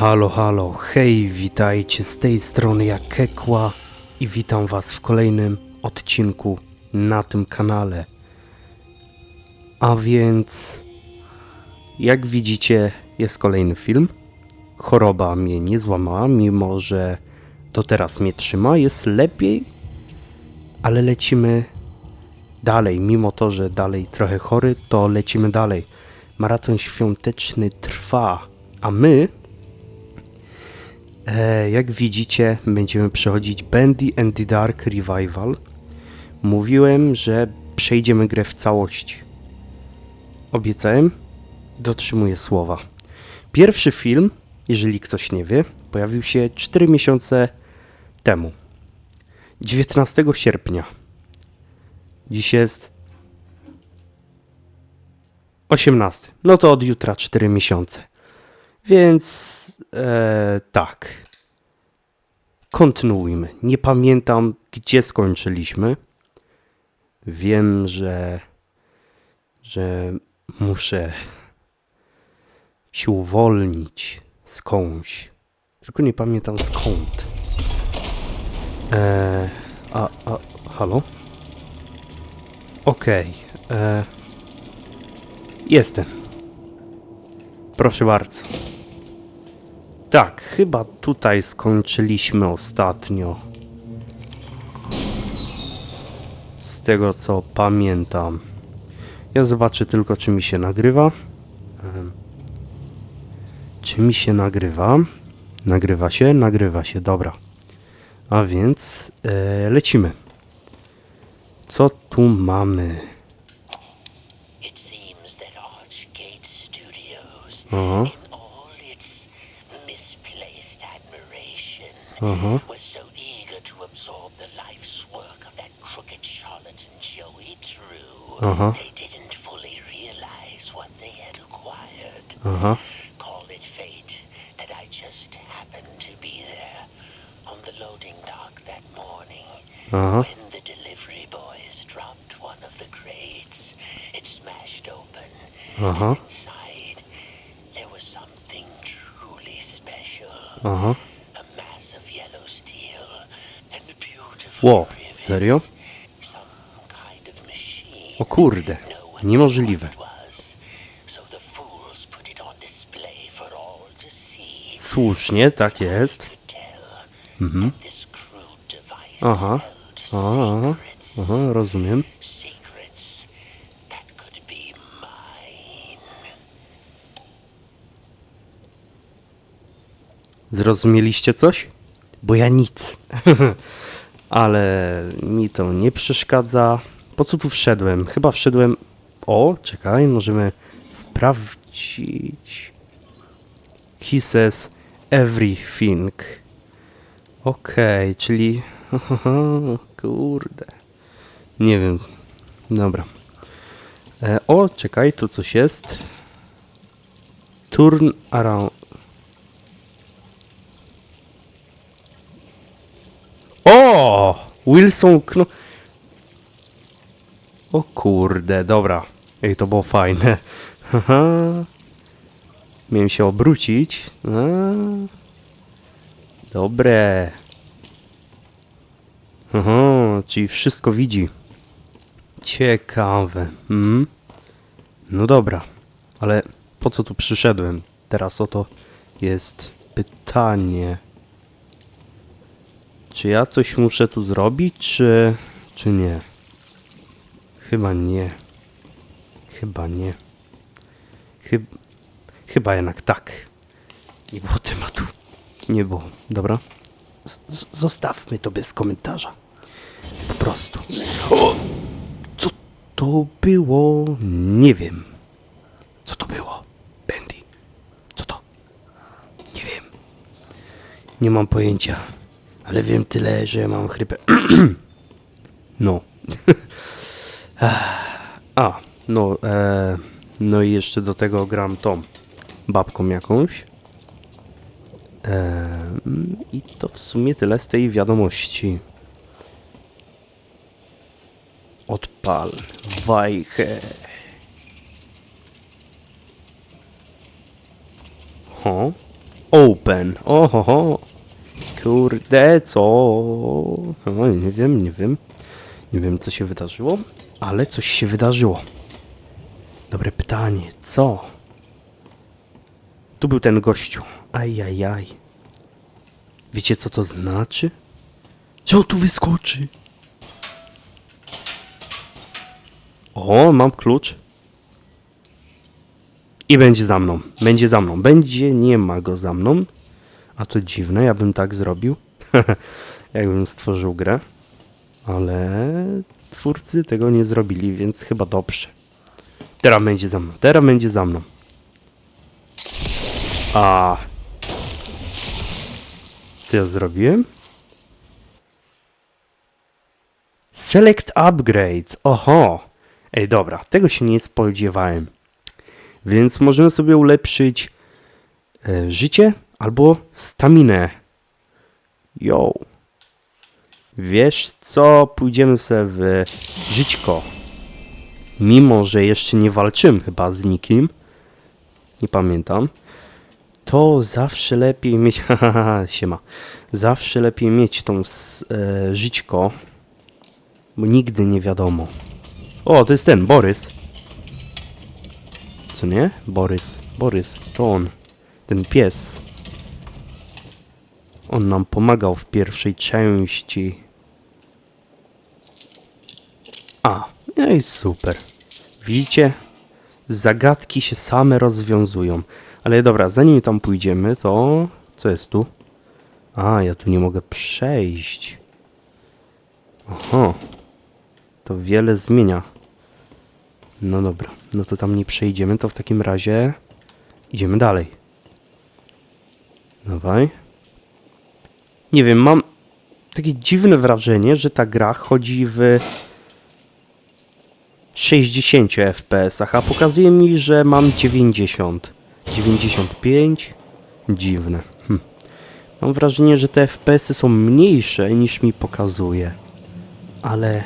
Halo, halo, hej, witajcie z tej strony jak Kekła i witam was w kolejnym odcinku na tym kanale. A więc, jak widzicie, jest kolejny film. Choroba mnie nie złamała, mimo że to teraz mnie trzyma, jest lepiej, ale lecimy dalej. Mimo to, że dalej trochę chory, to lecimy dalej. Maraton świąteczny trwa, a my jak widzicie, będziemy przechodzić Bandy and the Dark Revival. Mówiłem, że przejdziemy grę w całości. Obiecałem, dotrzymuję słowa. Pierwszy film, jeżeli ktoś nie wie, pojawił się 4 miesiące temu. 19 sierpnia. Dziś jest 18. No to od jutra 4 miesiące. Więc e, tak. Kontynuujmy. Nie pamiętam, gdzie skończyliśmy. Wiem, że, że muszę się uwolnić skądś. Tylko nie pamiętam skąd. E, a, a, halo? Okej. e, Jestem. Proszę bardzo. Tak, chyba tutaj skończyliśmy ostatnio. Z tego co pamiętam. Ja zobaczę tylko, czy mi się nagrywa. Czy mi się nagrywa? Nagrywa się, nagrywa się, dobra. A więc e, lecimy. Co tu mamy? Aha. Aha. was so eager to absorb the life's work of that crooked charlatan Joey True, Uh-huh. they didn't fully realize what they had acquired. Aha. Call it fate that I just happened to be there on the loading dock that morning. Aha. When the delivery boys dropped one of the crates, it smashed open. Aha. Display for all to see. Słusznie, tak jest. Mhm. Aha. Aha, secrets. aha, rozumiem. Zrozumieliście coś? Bo ja nic. Ale mi to nie przeszkadza. Po co tu wszedłem? Chyba wszedłem. O, czekaj, możemy sprawdzić. He says everything. Okej, czyli. Kurde. Nie wiem. Dobra. E, o, czekaj, tu coś jest. Turn around. O! Wilson kno... O kurde, dobra. Ej, to było fajne. Miałem się obrócić. A. Dobre. Aha, czyli wszystko widzi. Ciekawe. Mhm. No dobra, ale po co tu przyszedłem? Teraz oto jest pytanie. Czy ja coś muszę tu zrobić, czy, czy nie? Chyba nie. Chyba nie. Chyb, chyba jednak tak. Nie było tematu. Nie było. Dobra. Z, zostawmy to bez komentarza. Po prostu. O! Co to było? Nie wiem. Co to było? Bendy. Co to? Nie wiem. Nie mam pojęcia. Ale wiem tyle, że mam chrypę. no. A, no, e, no i jeszcze do tego gram tą babką jakąś. E, I to w sumie tyle z tej wiadomości. Odpal wajchę. Ho. Open. Ohoho. Kurde, co? O, nie wiem, nie wiem. Nie wiem, co się wydarzyło, ale coś się wydarzyło. Dobre pytanie, co? Tu był ten gościu. Ajajaj. Wiecie, co to znaczy? Że on tu wyskoczy. O, mam klucz. I będzie za mną. Będzie za mną. Będzie, nie ma go za mną. A to dziwne, ja bym tak zrobił. Jakbym stworzył grę. Ale twórcy tego nie zrobili, więc chyba dobrze. Teraz będzie za mną. Teraz będzie za mną. A. Co ja zrobiłem? Select upgrade. Oho. Ej, dobra, tego się nie spodziewałem. Więc możemy sobie ulepszyć e, życie albo staminę. Yo. Wiesz co? Pójdziemy sobie w żyćko. Mimo, że jeszcze nie walczymy chyba z nikim. Nie pamiętam. To zawsze lepiej mieć. Haha, siema. Zawsze lepiej mieć tą e, żyćko. Bo nigdy nie wiadomo. O, to jest ten, Borys. Co nie? Borys. Borys, to on. Ten pies. On nam pomagał w pierwszej części. A, no i super. Widzicie? Zagadki się same rozwiązują. Ale dobra, zanim tam pójdziemy, to... Co jest tu? A, ja tu nie mogę przejść. Oho. To wiele zmienia. No dobra, no to tam nie przejdziemy, to w takim razie idziemy dalej. Dawaj. Nie wiem, mam takie dziwne wrażenie, że ta gra chodzi w 60 fps, a pokazuje mi, że mam 90. 95. Dziwne. Hm. Mam wrażenie, że te FPS-y są mniejsze niż mi pokazuje. Ale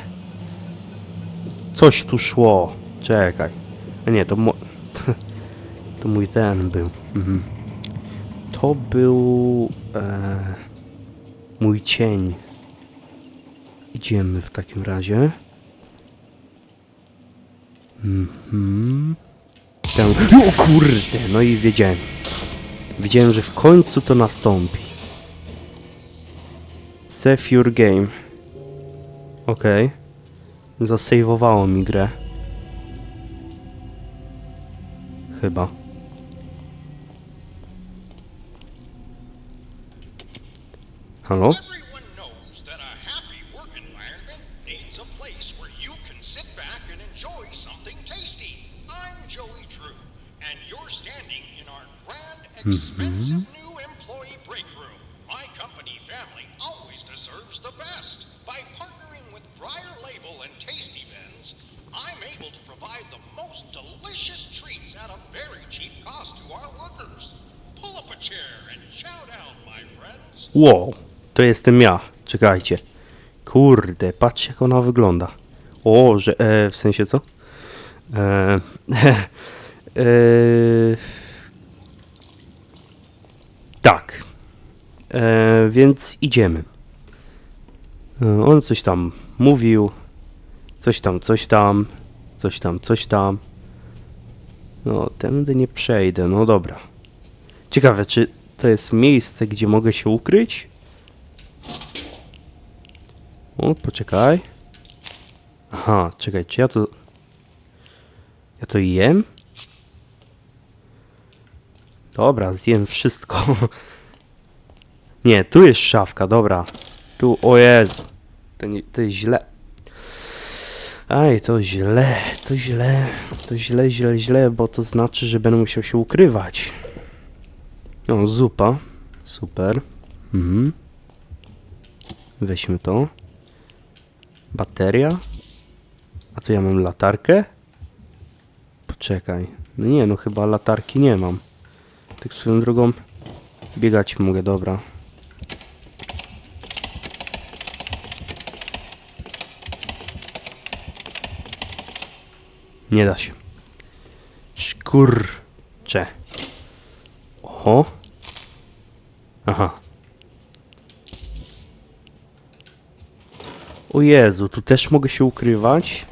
coś tu szło. Czekaj. A nie, to, to mój ten był. Mhm. To był e... mój cień. Idziemy w takim razie. Mhm. Tam... O kurde, no i wiedziałem. Wiedziałem, że w końcu to nastąpi. Save your game. Okej. Zasejwowało mi grę. Chyba. Halo? Everyone knows that a happy work environment needs a place where you can sit back and enjoy something tasty. I'm Joey Drew, and you're standing in our grand, mm-hmm. expensive new employee break room. My company family always deserves the best. By partnering with Briar Label and Tasty Bins, I'm able to provide the most delicious treats at a very cheap cost to our workers. Pull up a chair and chow down, my friends. Wow, to jestem ja. Czekajcie. Kurde, patrzcie jak ona wygląda. O, że... E, w sensie co? E, e, tak. E, więc idziemy. E, on coś tam mówił. Coś tam, coś tam. Coś tam, coś tam. No, tędy nie przejdę. No dobra. Ciekawe, czy to jest miejsce, gdzie mogę się ukryć? O, poczekaj. Aha, czekaj, czy ja to... Ja to jem? Dobra, zjem wszystko. Nie, tu jest szafka, dobra. Tu, o Jezu. To, nie, to jest źle. Aj, to źle, to źle, to źle, źle, źle, bo to znaczy, że będę musiał się ukrywać. O, zupa. Super. Mhm. Weźmy to. Bateria. A co ja mam latarkę? Poczekaj. No nie, no chyba latarki nie mam. Tak swoją drogą biegać mogę, dobra. Nie da się. Szkurcze. Oho. Aha. O Jezu, tu też mogę się ukrywać?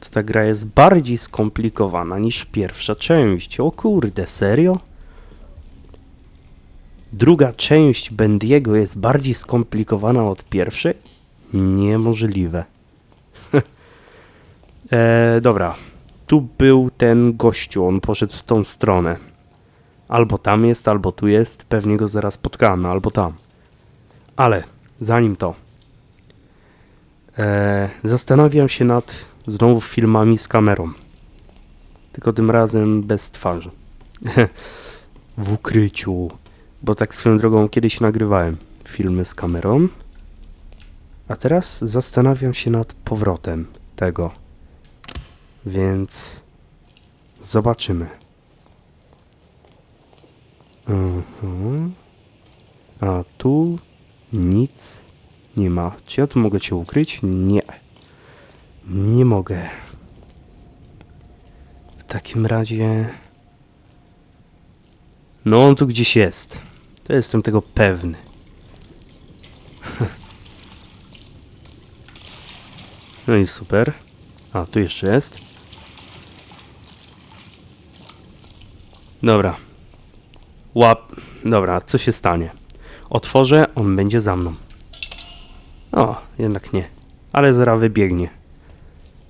To ta gra jest bardziej skomplikowana niż pierwsza część. O kurde, serio? Druga część Bendiego jest bardziej skomplikowana od pierwszej? Niemożliwe. e, dobra. Tu był ten gościu, on poszedł w tą stronę. Albo tam jest, albo tu jest. Pewnie go zaraz spotkamy, albo tam. Ale zanim to. E, zastanawiam się nad znowu filmami z kamerą. Tylko tym razem bez twarzy. w ukryciu. Bo tak swoją drogą kiedyś nagrywałem filmy z kamerą. A teraz zastanawiam się nad powrotem tego. Więc zobaczymy. Mhm. A tu nic nie ma. Czy ja tu mogę cię ukryć? Nie. Nie mogę. W takim razie... No on tu gdzieś jest. To jestem tego pewny. No i super. A, tu jeszcze jest. Dobra. Łap. Dobra, co się stanie? Otworzę, on będzie za mną. O, jednak nie. Ale zaraz wybiegnie.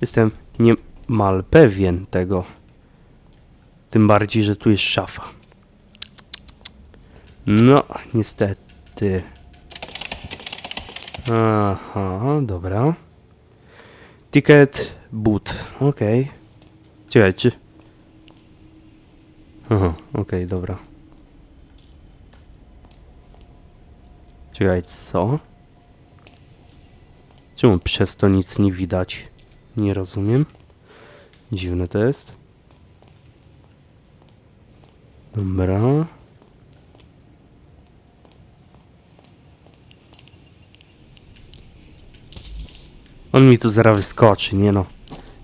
Jestem niemal pewien tego. Tym bardziej, że tu jest szafa. No, niestety. Aha, dobra. Ticket boot. Okej. Czekaj, czy... Aha, okej, dobra. Czekaj, co? Czemu przez to nic nie widać? Nie rozumiem. Dziwne to jest. Dobra. On mi tu zaraz wyskoczy, nie no.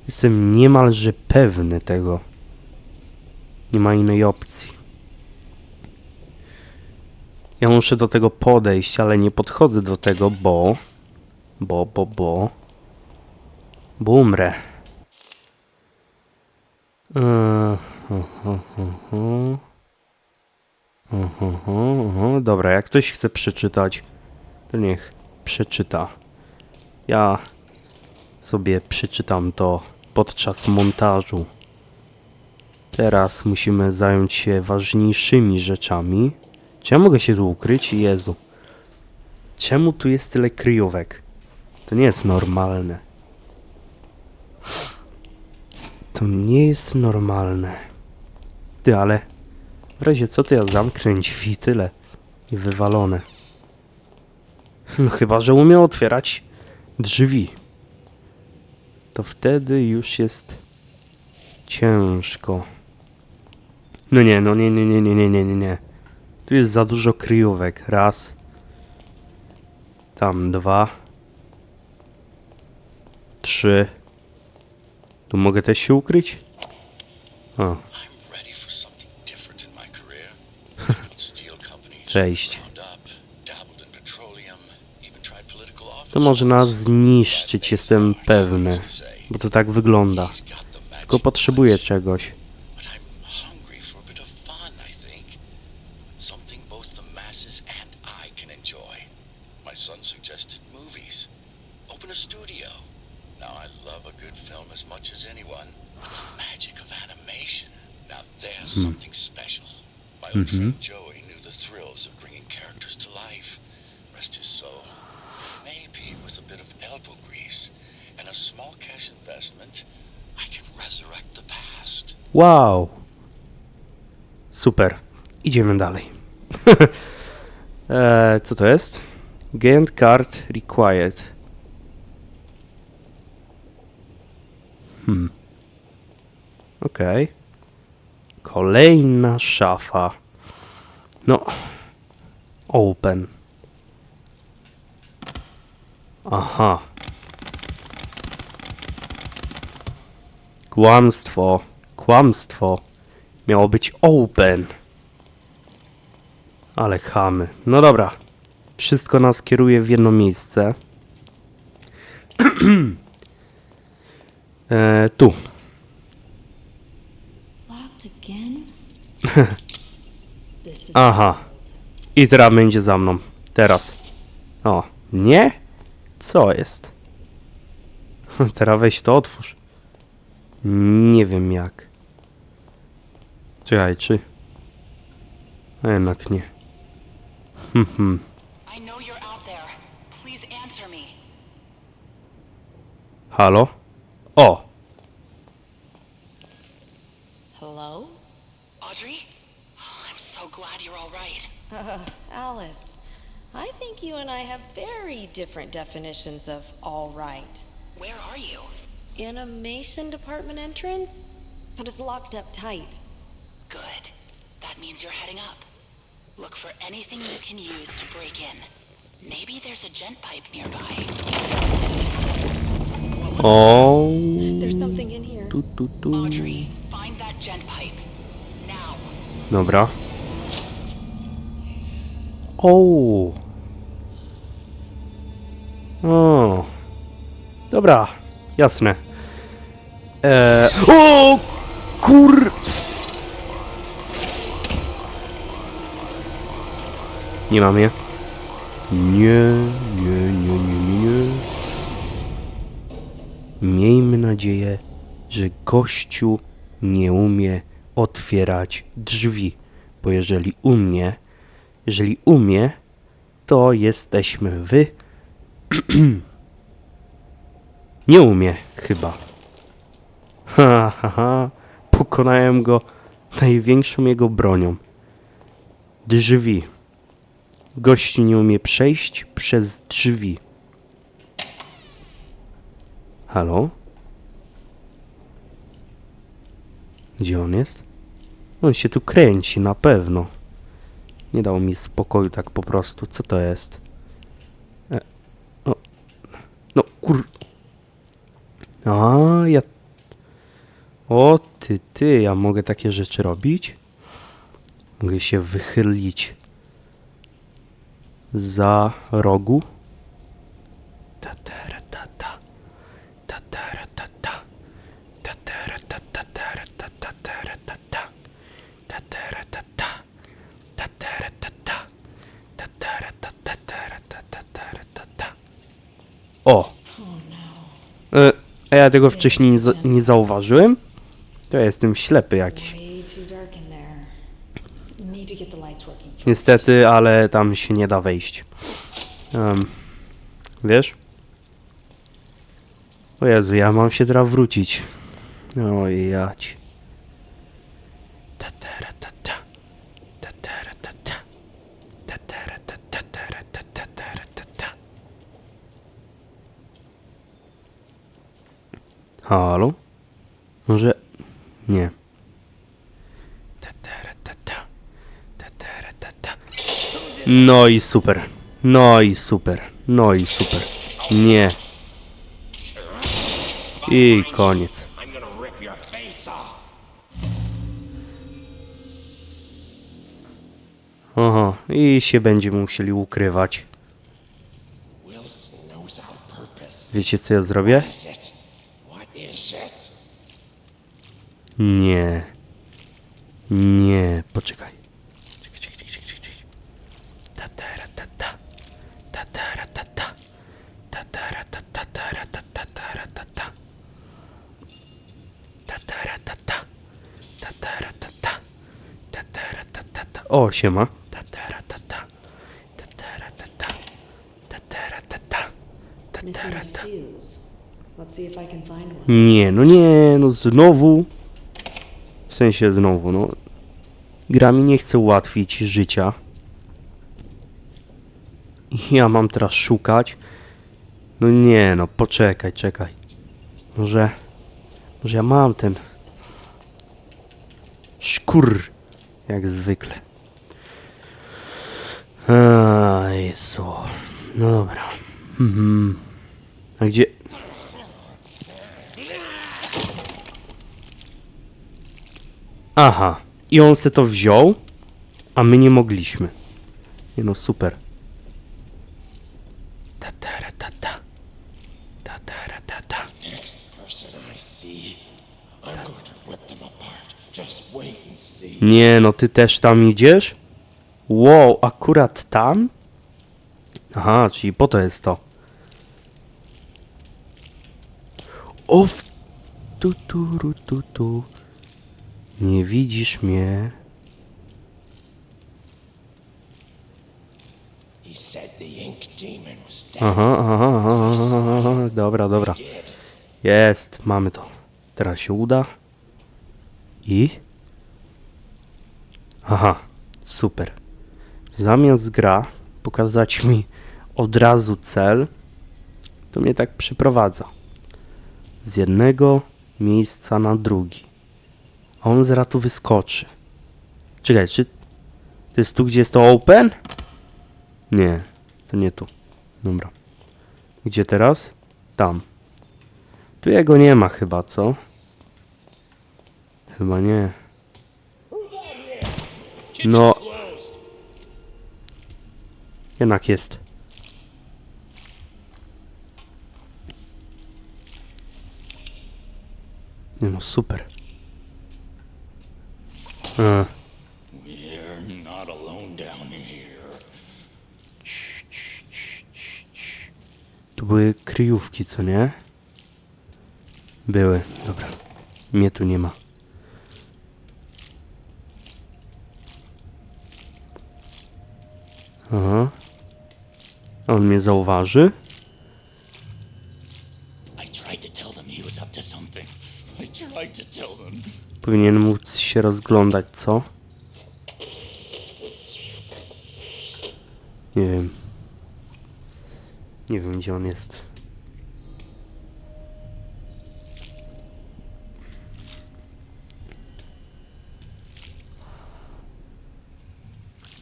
Jestem niemalże pewny tego. Nie ma innej opcji. Ja muszę do tego podejść, ale nie podchodzę do tego, bo... Bo, bo, bo... Bo umrę. Dobra, jak ktoś chce przeczytać, to niech przeczyta. Ja sobie przeczytam to podczas montażu. Teraz musimy zająć się ważniejszymi rzeczami. Czy ja mogę się tu ukryć? Jezu. Czemu tu jest tyle kryjówek? To nie jest normalne. To nie jest normalne. Ty, ale w razie co to ja zamknę drzwi tyle. I wywalone. No chyba, że umiem otwierać drzwi. To wtedy już jest ciężko. No nie, no nie, nie, nie, nie, nie, nie, nie, nie. Tu jest za dużo kryjówek. Raz. Tam dwa. Trzy. Tu mogę też się ukryć? O, cześć. To może nas zniszczyć, jestem pewny. Bo to tak wygląda. Tylko potrzebuję czegoś. My son suggested movies. Open a studio. Now I love a good film as much as anyone. The magic of animation. Now there's hmm. something special. My old friend mm-hmm. Joey knew the thrills of bringing characters to life. Rest his soul. Maybe with a bit of elbow grease and a small cash investment, I can resurrect the past. Wow! Super. Idziemy dalej. eee, co to jest? Gain card required. Hmm. Okej. Kolejna szafa. No. Open. Aha. Kłamstwo. Kłamstwo. Miało być open. Ale chamy. No dobra. Wszystko nas kieruje w jedno miejsce. e, tu. Aha. I teraz będzie za mną. Teraz. O. Nie? Co jest? Teraz weź to otwórz. Nie wiem jak. Czekaj, czy... A jednak nie. Hmm, hmm. Me. Halo? O! Hello? Audrey? I'm so glad you're all right. Uh, Alice, I think you and I have very different definitions of all right. Where are you? Animation department entrance? But it's locked up tight. Good. That means you're heading up. Look for anything you can use to break in. Maybe there's a gent pipe nearby. O. There's something in here. Tu, tu, tu. Audrey, find that gent pipe. Now. Dobra. O. O. Dobra, jasne. Eee, o! Kur... Nie mam je. Nie, nie, nie. Miejmy nadzieję, że gościu nie umie otwierać drzwi. Bo jeżeli umie, jeżeli umie, to jesteśmy wy. nie umie chyba. Ha, ha, ha. Pokonałem go największą jego bronią. Drzwi. Gość nie umie przejść przez drzwi. Halo? Gdzie on jest? On się tu kręci, na pewno. Nie dał mi spokoju tak po prostu. Co to jest? E, no, no kur... A, ja... O, ty, ty, ja mogę takie rzeczy robić? Mogę się wychylić za rogu. Ta, ta, ra, ta, ta. Ta, ta, ra, ta, ta. Ta, ta, ra, ta, ta, ta, ra, ta, ta, ta, ra, ta, ta. Ta, ta, ra, ta, ta. Ta, ta, ra, ta, ta. Ta, ta, ra, ta, ta, ta, ra, ta, ta, ta, ra, ta, ta. O! E, A ja tego wcześniej nie, za- nie zauważyłem? To ja jestem ślepy jakiś. Niestety, ale tam się nie da wejść. Em, wiesz? O Jezu, ja mam się teraz wrócić. Oj, jać. Tatara, tata. Tatara, tata. Tatara, tata, tatara, tata, tatara, tata. Halo? Może... Nie. No i super. No i super. No i super. Nie. I koniec. Aha, i się będziemy musieli ukrywać. Wiecie co ja zrobię? Nie. Nie, poczekaj. Czekaj, czekaj, czekaj, czekaj, czekaj. Tatara, tata. Tatara, tata. Tatara, tata, tatara, tata, tatara, tata. Tatara, tata. Tatara, tata. Tatara, tata, ta. O, siema. Tatara, tata. Tatara, tata. Tatara, tata. Tatara, tata. Nie, no nie, no znowu. Sensie znowu, no. Gra mi nie chce ułatwić życia. Ja mam teraz szukać. No nie, no poczekaj, czekaj. Może. Może ja mam ten. Szkur. Jak zwykle. A, Jezu. No dobra. Mhm. A gdzie. Aha. I on se to wziął, a my nie mogliśmy. Nie no, super. Nie no, ty też tam idziesz? Wow, akurat tam? Aha, czyli po to jest to. O, w... tu, tu, ru, tu, tu. Nie widzisz mnie. Aha, aha, aha, aha. Dobra, dobra. Jest, mamy to. Teraz się uda. I? Aha, super. Zamiast gra pokazać mi od razu cel, to mnie tak przyprowadza. Z jednego miejsca na drugi. On zaraz tu wyskoczy. Czekaj, czy to jest tu, gdzie jest to open? Nie, to nie tu. Dobra. Gdzie teraz? Tam. Tu jego nie ma chyba, co? Chyba nie. No. Jednak jest. Nie no, super. E, here. tu były kryjówki, co nie? Były, dobra. Mnie tu nie ma. Aha. On mnie zauważy? Powinien móc się rozglądać, co? Nie wiem. Nie wiem, gdzie on jest.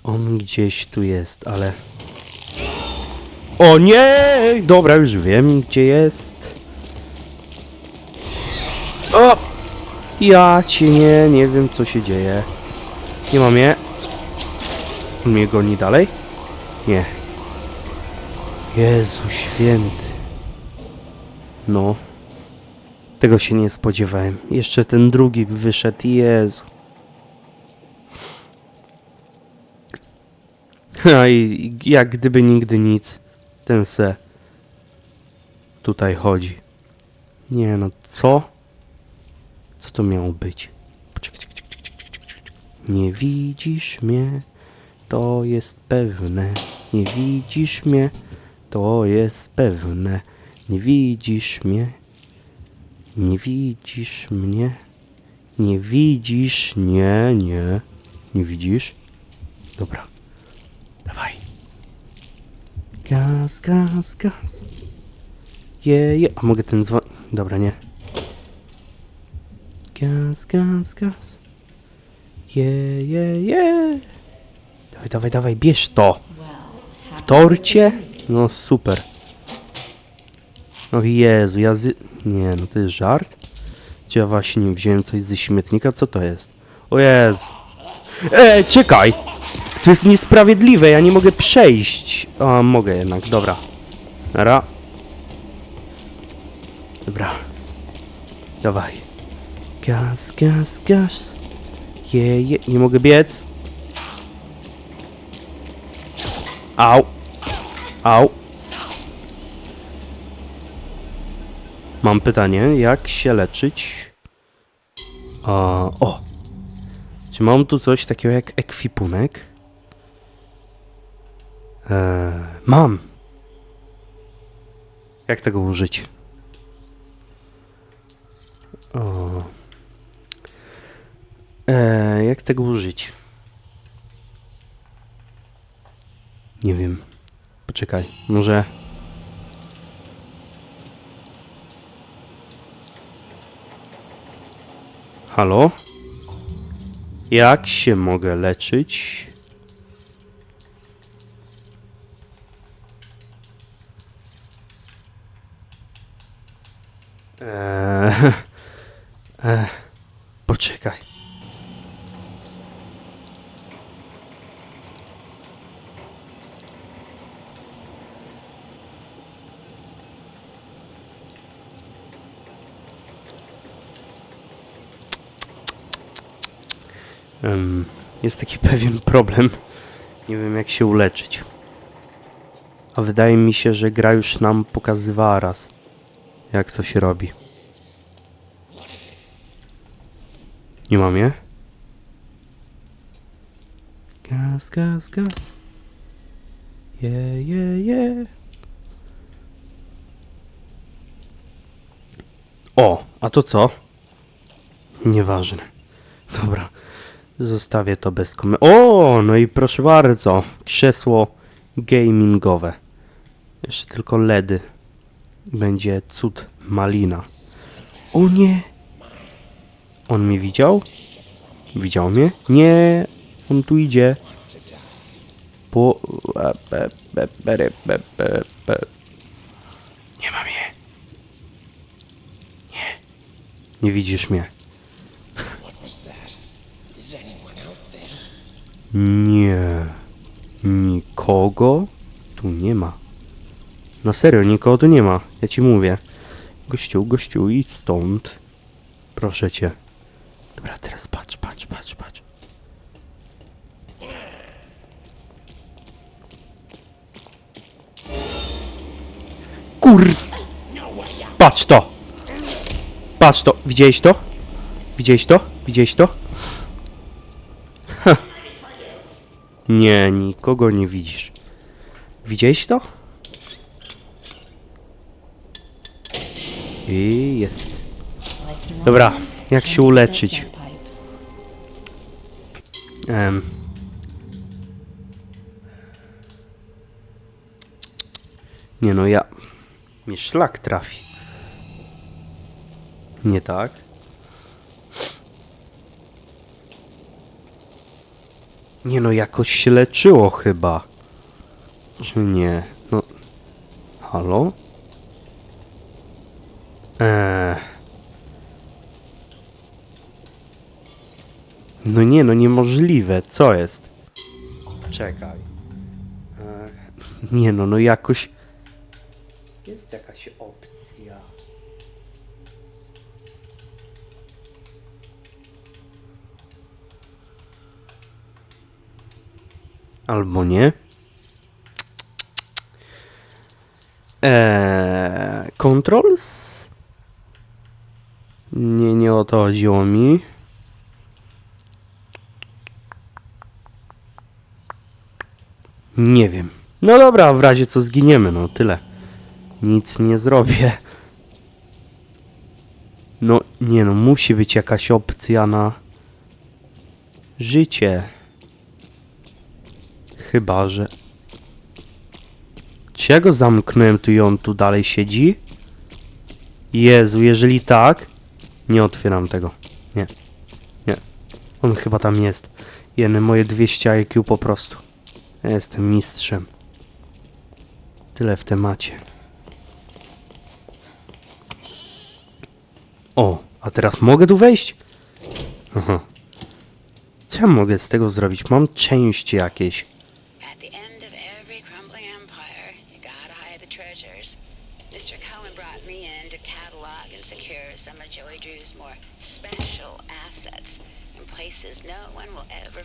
On gdzieś tu jest, ale... O nie! Dobra, już wiem, gdzie jest. Ja cię nie, nie wiem co się dzieje. Nie mam je. On mnie goni dalej? Nie. Jezu święty. No. Tego się nie spodziewałem. Jeszcze ten drugi wyszedł. Jezu. A i jak gdyby nigdy nic. Ten se tutaj chodzi. Nie no, co? Co to miało być? Nie widzisz mnie, to jest pewne. Nie widzisz mnie, to jest pewne. Nie widzisz mnie, nie widzisz mnie, nie widzisz, nie, nie, nie widzisz? Dobra, dawaj. Gaz, gaz, gaz. Je. A mogę ten dzwon... Dobra, nie. Gaz, gaz, gaz. Je, je, je. Dawaj, dawaj, dawaj, bierz to. W torcie? No super. O Jezu, ja z... Nie, no to jest żart? Czy ja właśnie nie wziąłem coś ze śmietnika? Co to jest? O Jezu. E, czekaj! To jest niesprawiedliwe, ja nie mogę przejść. A, mogę jednak, dobra. Nara. Dobra. Dawaj. Gaz, gaz, gaz. Je, je, nie mogę biec. Au. Au. Mam pytanie, jak się leczyć? O. Czy mam tu coś takiego jak ekwipunek? Eee, mam. Jak tego użyć? O. Eee, jak tego użyć? Nie wiem. Poczekaj, może... Halo? Jak się mogę leczyć? Eee, eee, poczekaj. Em, jest taki pewien problem. Nie wiem jak się uleczyć. A wydaje mi się, że gra już nam pokazywała raz, jak to się robi. Nie mam je? Gaz, gaz, gaz. Je, je, je. O, a to co? Nieważne. Dobra. Zostawię to bez komentarza. O, no i proszę bardzo. Krzesło gamingowe. Jeszcze tylko LEDy. Będzie cud malina. O nie! On mnie widział? Widział mnie? Nie! On tu idzie. Po... e. Nie ma mnie. Nie. Nie widzisz mnie. Nie. Nikogo tu nie ma. Na serio, nikogo tu nie ma. Ja ci mówię. Gościu, gościu, idź stąd. Proszę cię. Dobra, teraz patrz, patrz, patrz, patrz. Kur... Patrz to! Patrz to! Widziałeś to? Widziałeś to? Widziałeś to? Nie, nikogo nie widzisz. Widziałeś to? I jest. Dobra, jak się uleczyć? Em. Nie no, ja... Mnie szlak trafi. Nie tak? Nie no, jakoś się leczyło chyba. Czy nie? No... Halo? Eee... No nie, no niemożliwe. Co jest? Czekaj. E, nie no, no jakoś... Jest jakaś opcja. Albo nie. Eee, controls? Nie, nie o to chodziło mi. Nie wiem. No dobra, w razie co zginiemy, no tyle. Nic nie zrobię. No nie no, musi być jakaś opcja na życie. Chyba, że... Czy ja go zamknąłem tu i on tu dalej siedzi? Jezu, jeżeli tak, nie otwieram tego. Nie. Nie. On chyba tam jest. Jeny moje 200 IQ po prostu. Jestem mistrzem. Tyle w temacie. O, a teraz mogę tu wejść? Aha. Co ja mogę z tego zrobić? Mam części jakieś.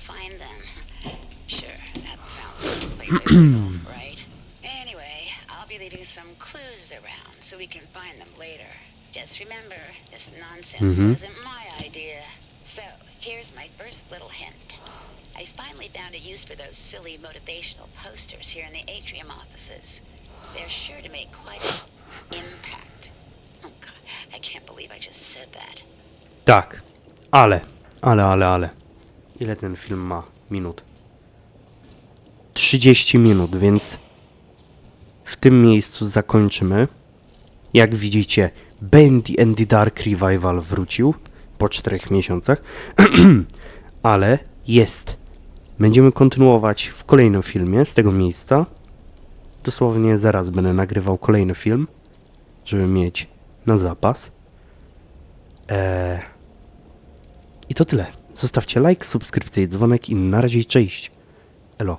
Find them. Sure, that sounds completely right? Anyway, I'll be leaving some clues around so we can find them later. Just remember, this nonsense Mhm. wasn't my idea. So, here's my first little hint. I finally found a use for those silly motivational posters here in the atrium offices. They're sure to make quite an impact. Oh god, I can't believe I just said that. Tak. Ale, ale, ale, ale. Ile ten film ma minut? 30 minut, więc w tym miejscu zakończymy. Jak widzicie, Bendy and the Dark Revival wrócił po 4 miesiącach, ale jest. Będziemy kontynuować w kolejnym filmie z tego miejsca. Dosłownie zaraz będę nagrywał kolejny film, żeby mieć na zapas. Eee, I to tyle. Zostawcie like, subskrypcję i dzwonek i na razie cześć. Elo.